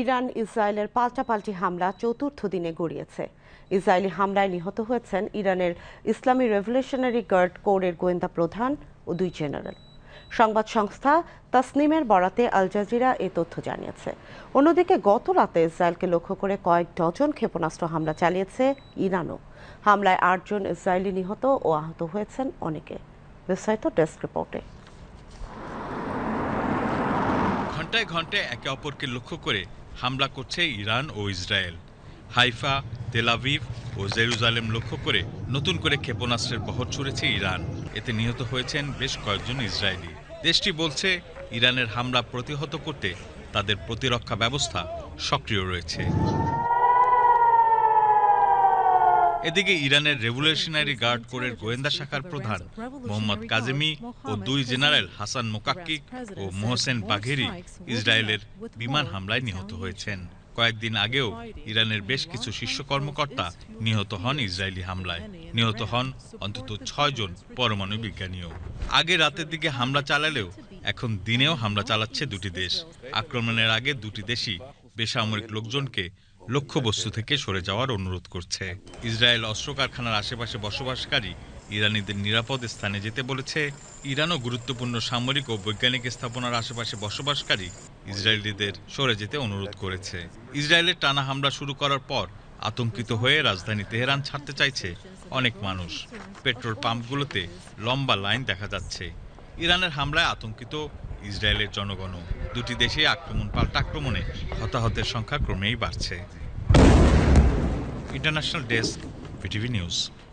Iran ইসরায়েলের পাল্টাপাল্টি হামলা চতুর্থ দিনে গড়িয়েছে। ইসরায়েলি হামলায় নিহত হয়েছেন ইরানের ইসলামী রেভলিউশনারি গার্ড কোরের গোয়েন্দা প্রধান ও দুই জেনারেল। সংবাদ সংস্থা তাসনিমের বরাতে আল জাজিরা এ তথ্য জানিয়েছে। অন্যদিকে গত রাতে ইসরায়েলকে লক্ষ্য করে কয়েক ডজন ক্ষেপণাস্ত্র হামলা চালিয়েছে ইরানও। হামলায় আটজন ইসরায়েলি নিহত ও আহত হয়েছেন অনেকে। বিস্তারিত ডেস্ক রিপোর্টে। ঘন্টায় ঘন্টায় একে অপরকে লক্ষ্য করে হামলা করছে ইরান ও ইসরায়েল। হাইফা তেলাভিভ ও জেরুজালেম লক্ষ্য করে নতুন করে ক্ষেপণাস্ত্রের বহর ছুড়েছে ইরান। এতে নিহত হয়েছেন বেশ কয়েকজন ইসরায়েলি। দেশটি বলছে, ইরানের হামলা প্রতিহত করতে তাদের প্রতিরক্ষা ব্যবস্থা সক্রিয় রয়েছে। এদিকে ইরানের রেভলিউশনারি গার্ড কোরের গোয়েন্দা শাখার প্রধান মোহাম্মদ কাজেমি ও দুই জেনারেল হাসান মোকাক্কিক ও মোহসেন বাঘেরি ইসরায়েলের বিমান হামলায় নিহত হয়েছেন। কয়েকদিন আগেও ইরানের বেশ কিছু শীর্ষ কর্মকর্তা নিহত হন ইসরায়েলি হামলায়। নিহত হন অন্তত ছয় জন পরমাণু বিজ্ঞানীও। আগে রাতের দিকে হামলা চালালেও এখন দিনেও হামলা চালাচ্ছে দুটি দেশ। আক্রমণের আগে দুটি দেশই বেসামরিক লোকজনকে লক্ষ্যবস্তু থেকে সরে যাওয়ার অনুরোধ করছে। ইসরায়েল অস্ত্র কারখানার আশেপাশে বসবাসকারী ইরানিদের নিরাপদ স্থানে যেতে বলেছে। ইরানও গুরুত্বপূর্ণ সামরিক ও বৈজ্ঞানিক স্থাপনার আশেপাশে বসবাসকারী ইসরায়েলিদের সরে যেতে অনুরোধ করেছে। ইসরায়েলের টানা হামলা শুরু করার পর আতঙ্কিত হয়ে রাজধানী তেহরান ছাড়তে চাইছে অনেক মানুষ। পেট্রোল পাম্পগুলোতে লম্বা লাইন দেখা যাচ্ছে। ইরানের হামলায় আতঙ্কিত ইসরায়েলের জনগণও দুটি দেশে আক্রমণ পাল্টা আক্রমণে হতাহতের সংখ্যা ক্রমেই বাড়ছে। International desk PTV news.